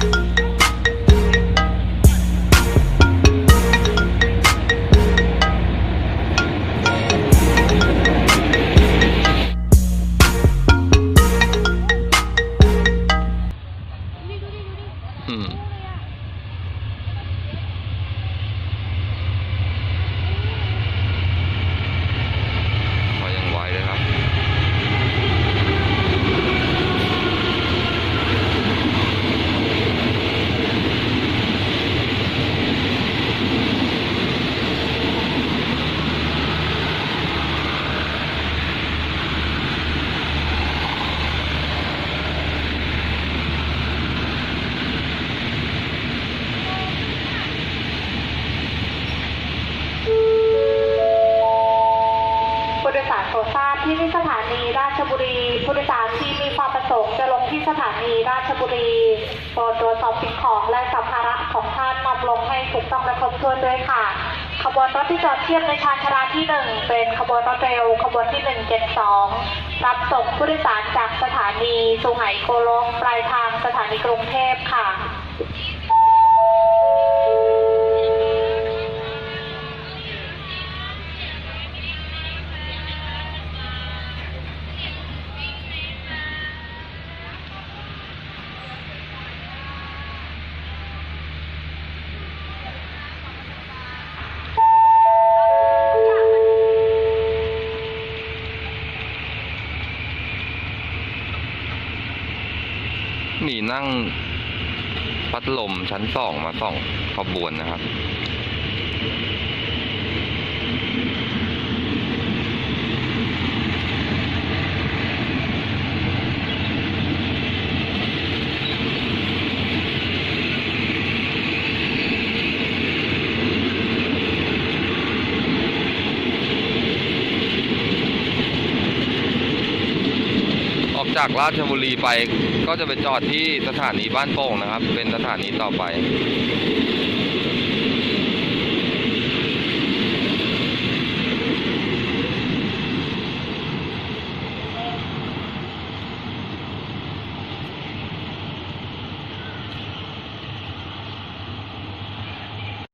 อื ยสารโปรดทราบที่นี่สถานีราชบุรีผู้โดยสารที่มีความประสงค์จะลงที่สถานีราชบุรีโปรดตรวจสอบสิ่งของและสัมภาระของท่านนำลงให้ถูกต้องและครบถ้วนด้วยค่ะ ขบวนรถที่จอดเทียบในชานชาลาที่หนึ่งเป็นขบวนรถเร็วขบวนที่หนึ่งเจ็ดสองรับส่งผู้โดยสารจากสถานีสุไหงโกลกปลายทางสถานีกรุงเทพค่ะ มีนั่งพัดลมชั้นสองมาสองขบวนนะครับ จากราชบุรีไปก็จะไปจอดที่สถานีบ้านโป่งนะครับ เป็นสถานีต่อไป